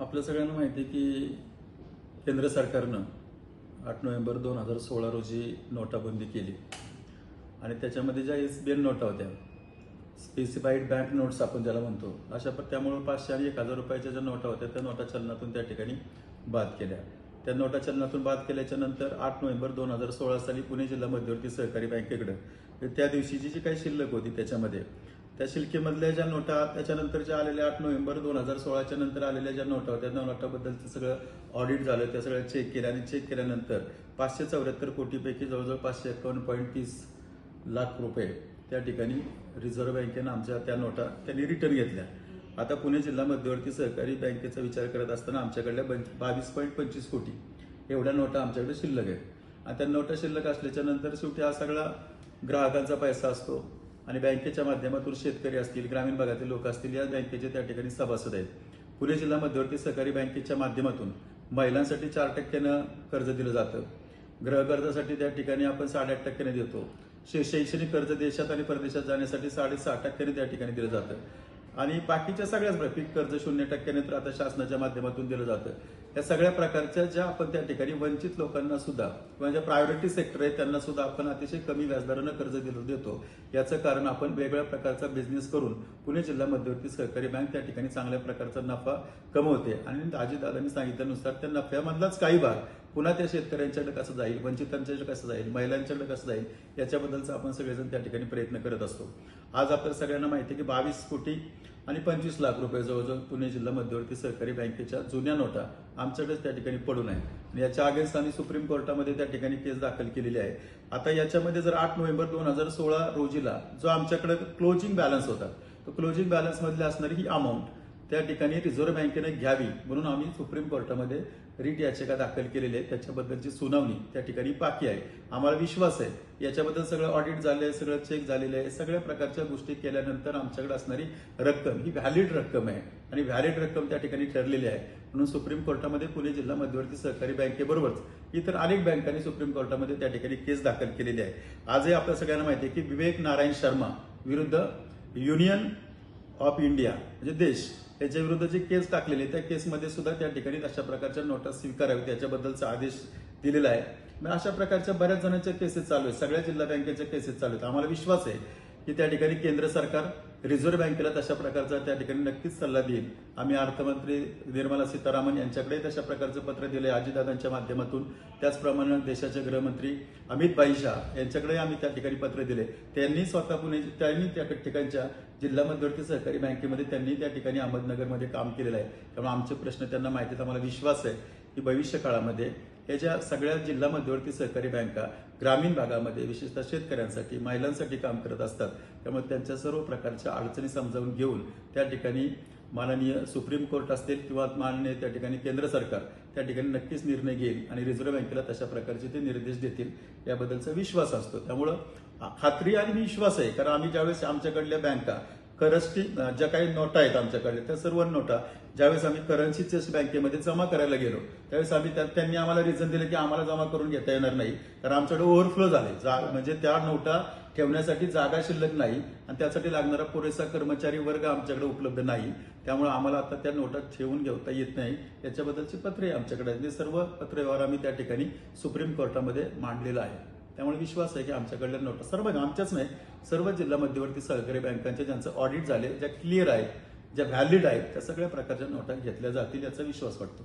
आपल्या सगळ्यांना माहिती आहे की केंद्र सरकारनं आठ नोव्हेंबर दोन हजार सोळा रोजी नोटाबंदी केली. आणि त्याच्यामध्ये ज्या एस बी एन नोटा होत्या स्पेसिफाईड बँक नोट्स आपण ज्याला म्हणतो अशा पण त्यामुळे पाचशे आणि एक हजार रुपयाच्या ज्या नोटा होत्या त्या नोटा चलनातून त्या ठिकाणी बाद केल्या. त्या नोटा चलनातून बाद केल्याच्यानंतर आठ नोव्हेंबर दोन हजार सोळा साली पुणे जिल्हा मध्यवर्ती सहकारी बँकेकडं त्या दिवशीची जी काही शिल्लक होती त्याच्यामध्ये त्या शिल्केमधल्या ज्या नोटा त्याच्यानंतरच्या आलेल्या आठ नोव्हेंबर दोन हजार सोळाच्या नंतर आलेल्या ज्या नोटा होत्या त्या नोटाबद्दलचं सगळं ऑडिट झालं त्या सगळ्या चेक केलं आणि चेक केल्यानंतर पाचशे चौऱ्याहत्तर कोटीपैकी जवळजवळ पाचशे एकावन्न पॉईंट तीस लाख रुपये त्या ठिकाणी रिझर्व्ह बँकेनं आमच्या त्या नोटा त्यांनी रिटर्न घेतल्या. आता पुणे जिल्हा मध्यवर्ती सहकारी बँकेचा विचार करत असताना आमच्याकडल्या बावीस पॉईंट पंचवीस कोटी एवढ्या नोटा आमच्याकडे शिल्लक आहेत. आणि त्या नोटा शिल्लक असल्याच्या नंतर शेवटी हा सगळा ग्राहकांचा पैसा असतो. आणि बँकेच्या माध्यमातून शेतकरी असतील ग्रामीण भागातील लोक असतील या बँकेचे त्या ठिकाणी सभासद आहेत. पुणे जिल्हा मध्यवर्ती सहकारी बँकेच्या माध्यमातून महिलांसाठी चार टक्क्यानं कर्ज दिलं जातं. गृहकर्जासाठी त्या ठिकाणी आपण साडेआठ टक्क्याने देतो. शैक्षणिक कर्ज देशात आणि परदेशात जाण्यासाठी साडेसहा टक्क्याने त्या ठिकाणी दिलं जातं. आणि बाकीच्या सगळ्याच पीक कर्ज शून्य टक्क्याने तर आता शासनाच्या माध्यमातून दिलं जातं. या सगळ्या प्रकारच्या ज्या आपण त्या ठिकाणी वंचित लोकांना सुद्धा किंवा ज्या प्रायोरिटी सेक्टर आहेत त्यांना सुद्धा आपण अतिशय कमी व्याजदरानं कर्ज दिलं देतो. याचं कारण आपण वेगवेगळ्या प्रकारचा बिझनेस करून पुणे जिल्हा मध्यवर्ती सहकारी बँक त्या ठिकाणी चांगल्या प्रकारचा नफा कमवते. आणि दादांनी सांगितल्यानुसार त्या नफ्यामधलाच काही भाग पुन्हा त्या शेतकऱ्यांच्याकडे कसं जाईल वंचितांच्याकडे कसं जाईल महिलांच्याकडे कसं जाईल याच्याबद्दलचा आपण सगळेजण त्या ठिकाणी प्रयत्न करत असतो. आज आपल्याला सगळ्यांना माहिती आहे की बावीस कोटी आणि पंचवीस लाख रुपये जवळजवळ पुणे जिल्हा मध्यवर्ती सहकारी बँकेच्या जुन्या नोटा आमच्याकडेच त्या ठिकाणी पडून आहे आणि याच्या अगेन्स्ट आम्ही सुप्रीम कोर्टामध्ये त्या ठिकाणी केस दाखल केलेली आहे. आता याच्यामध्ये जर आठ नोव्हेंबर दोन हजार सोळा रोजीला जो आमच्याकडे क्लोजिंग बॅलन्स होता तो क्लोजिंग बॅलन्समधली असणारी ही अमाऊंट त्या ठिकाणी रिझर्व्ह बँकेने घ्यावी म्हणून आम्ही सुप्रीम कोर्टामध्ये रिट याचिका दाखल केलेली आहे. त्याच्याबद्दलची सुनावणी त्या ठिकाणी बाकी आहे. आम्हाला विश्वास आहे. याच्याबद्दल सगळं ऑडिट झालं आहे सगळं चेक झालेलं आहे. सगळ्या प्रकारच्या गोष्टी केल्यानंतर आमच्याकडे असणारी रक्कम ही व्हॅलिड रक्कम आहे आणि व्हॅलिड रक्कम त्या ठिकाणी ठरलेली आहे. म्हणून सुप्रीम कोर्टामध्ये पुणे जिल्हा मध्यवर्ती सहकारी बँकेबरोबरच इतर अनेक बँकांनी सुप्रीम कोर्टामध्ये त्या ठिकाणी केस दाखल केलेली आहे. आजही आपल्या सगळ्यांना माहिती आहे की विवेक नारायण शर्मा विरुद्ध युनियन ऑफ इंडिया म्हणजे देश त्याच्या विरुद्ध जे केस टाकलेली त्या केसमध्ये सुद्धा त्या ठिकाणी अशा प्रकारच्या नोटा स्वीकाराव्यात याच्याबद्दलचा आदेश दिलेला आहे. मग अशा प्रकारच्या बऱ्याच जणांच्या केसेस चालू आहेत सगळ्या जिल्हा बँकेच्या केसेस चालू आहेत. आम्हाला विश्वास आहे की त्या ठिकाणी केंद्र सरकार रिझर्व्ह बँकेला तशा प्रकारचा त्या ठिकाणी नक्कीच सल्ला देईल. आम्ही अर्थमंत्री निर्मला सीतारामन यांच्याकडे तशा प्रकारचं पत्र दिले अजितदादांच्या माध्यमातून. त्याचप्रमाणे देशाचे गृहमंत्री अमित भाई शाह यांच्याकडे आम्ही त्या ठिकाणी पत्र दिले त्यांनी स्वतः पुणे त्यांनी त्या ठिकाणच्या जिल्हा मध्यवर्ती सहकारी बँकेमध्ये त्यांनी त्या ठिकाणी अहमदनगरमध्ये काम केलेलं आहे. त्यामुळे आमचे प्रश्न त्यांना माहिती आम्हाला विश्वास आहे. की भविष्य काळामध्ये या ज्या सगळ्या जिल्हा मध्यवर्ती सहकारी बँका ग्रामीण भागामध्ये विशेषतः शेतकऱ्यांसाठी महिलांसाठी काम करत असतात त्यामुळे त्यांच्या सर्व प्रकारच्या अडचणी समजावून घेऊन त्या ठिकाणी माननीय सुप्रीम कोर्ट असतील किंवा माननीय त्या ठिकाणी केंद्र सरकार त्या ठिकाणी नक्कीच निर्णय घेईल आणि रिझर्व्ह बँकेला तशा प्रकारचे ते निर्देश देतील याबद्दलचा विश्वास असतो. त्यामुळं खात्री आणि विश्वास आहे. कारण आम्ही ज्यावेळेस आमच्याकडल्या बँका करन्सी ज्या काही नोटा आहेत आमच्याकडे त्या सर्व नोटा ज्यावेळेस आम्ही करन्सी चेस्ट बँकेमध्ये जमा करायला गेलो त्यावेळेस आम्ही त्या- त्यांनी आम्हाला रिझन दिलं की आम्हाला जमा करून घेता येणार नाही. कारण आमच्याकडे ओव्हरफ्लो झाले. जा- म्हणजे त्या नोटा ठेवण्यासाठी जागा शिल्लक नाही आणि त्यासाठी लागणारा पुरेसा कर्मचारी वर्ग आमच्याकडे उपलब्ध नाही. त्यामुळे आम्हाला आता त्या नोटा ठेवून घेता येत नाही. याच्याबद्दलची पत्रे आमच्याकडे आहेत. हे सर्व पत्रव्यवहार आम्ही त्या ठिकाणी सुप्रीम कोर्टामध्ये मांडलेला आहे. त्यामुळे विश्वास आहे की आमच्याकडल्या नोटा सर्व आमच्याच नाही सर्व जिल्हा मध्यवर्ती सहकारी बँकांच्या ज्यांचं ऑडिट झाले ज्या क्लिअर आहेत ज्या व्हॅलिड आहेत त्या सगळ्या प्रकारच्या नोटा घेतल्या जातील याचा विश्वास वाटतो.